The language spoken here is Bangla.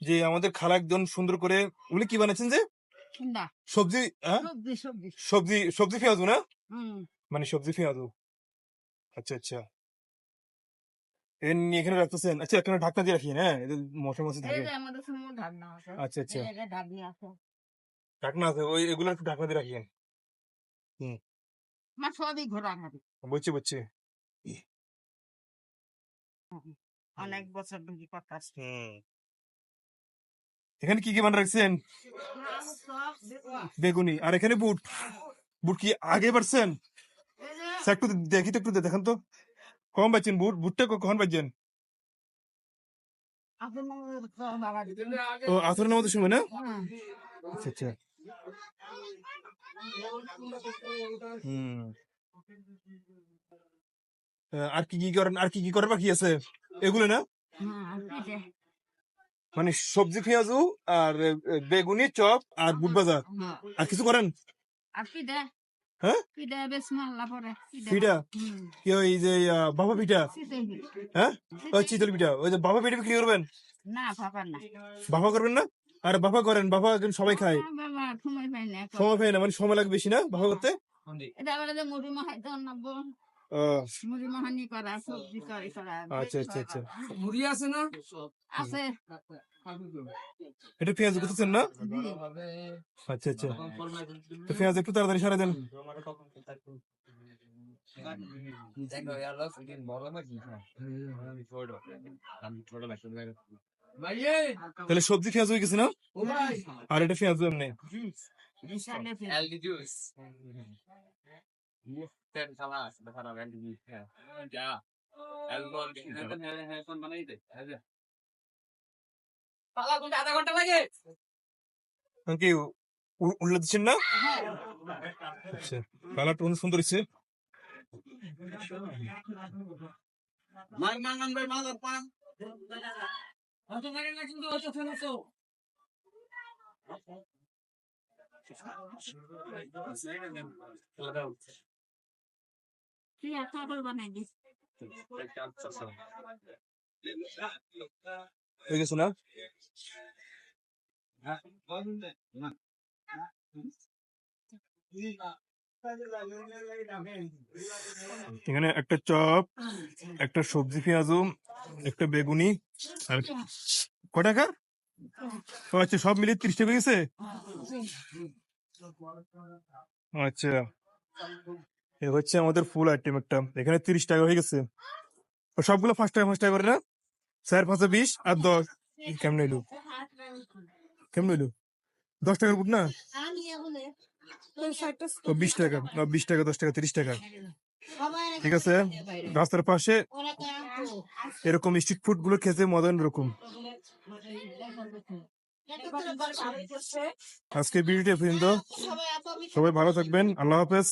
যে আমাদের খালা একজন সুন্দর করে উনি কি বানাচ্ছেন যে? না সবজি হ্যাঁ? সবজি সবজি। সবজি পেঁয়াজু না? মানে সবজি পেঁয়াজু। আচ্ছা আচ্ছা। এখানে রাখতেছেন। আচ্ছা এখানে ঢাকনা দিয়ে রাখি হ্যাঁ? মশা মশা থাকে। আচ্ছা আচ্ছা। ঢাকনি আছে। ওই এগুলো একটু ঢাকনা দিয়ে রাখিয়েন বুঝছি বুঝছি। অনেক বছর ধরে কথা হুম। এখানে কি কি বানা রাখছেন? বেগুনি। আর এখানে বুট। বুট কি আগে বাড়ছেন? একটু দেখি তো, একটু দেখেন তো। কম পাচ্ছেন বুট? বুটটা কখন দিতেন ও আসরের নামাজের সময় না? আচ্ছা আচ্ছা। আর কি কি করেন আর কি কি করার বাকি আছে? এগুলো না? মানে সবজি পেঁয়াজু আর বেগুনি চপ আর বুট ভাজা হ্যাঁ। আর কিছু করেন? আর পিঠে? হ্যাঁ? পিঠে বেশ মাল্লা পরে পিঠা। হুম। কি ওই যে বাবা পিঠা? হ্যাঁ? ওই চিতল পিঠা। ওই যে বাবা পিঠা বিক্রি করবেন? না পাপার না। বাবা করবেন না? আর বাবা করেন বাবা একজন সবাই খায়। সময় পায় না মানে সময় লাগে বেশি না বাবা করতে? এটা আবার যে মাহাই তো নাবো ও, মুড়ি মাহানি করা সবজি করি করা আচ্ছা আচ্ছা আচ্ছা। মুড়ি আছে না? আছে। এটা পেঁয়াজ করতেছেন না? আচ্ছা আচ্ছা। তো পেঁয়াজ একটু তাড়াতাড়ি সারা দেন। তাহলে সবজি পেঁয়াজ হয়ে গেছে না? আর এটা পেঁয়াজ এমনি। আধা ঘণ্টা লাগে কি উল্লে দিচ্ছেন না আচ্ছা কালারটা অনেক সুন্দর হচ্ছে মান মান ভাই মাদার পান অত লাগে না কিন্তু অত ফেলো তো তুই এত করে বানাই দিস হয়ে গেছে না এখানে একটা চপ একটা সবজি পেঁয়াজু একটা বেগুনি আর ক টাকা? ও আচ্ছা সব মিলিয়ে ত্রিশ টাকা গেছে আচ্ছা। এ হচ্ছে আমাদের ফুল আইটেম একটা। এখানে তিরিশ টাকা হয়ে গেছে। সবগুলো পাঁচ টাকা পাঁচ টাকা করে না? চার, পাঁচে বিশ আর দশ। কেমন এলো কেমন এলো দশ টাকার বুট না? বিশ টাকা। বিশ টাকা, দশ টাকা, তিরিশ টাকা। ঠিক আছে? রাস্তার পাশে এরকম স্ট্রিট ফুডগুলো খেতে মদন এরকম আজকে ভিডিওটি পর্যন্ত। সবাই ভালো থাকবেন। আল্লাহ হাফেজ।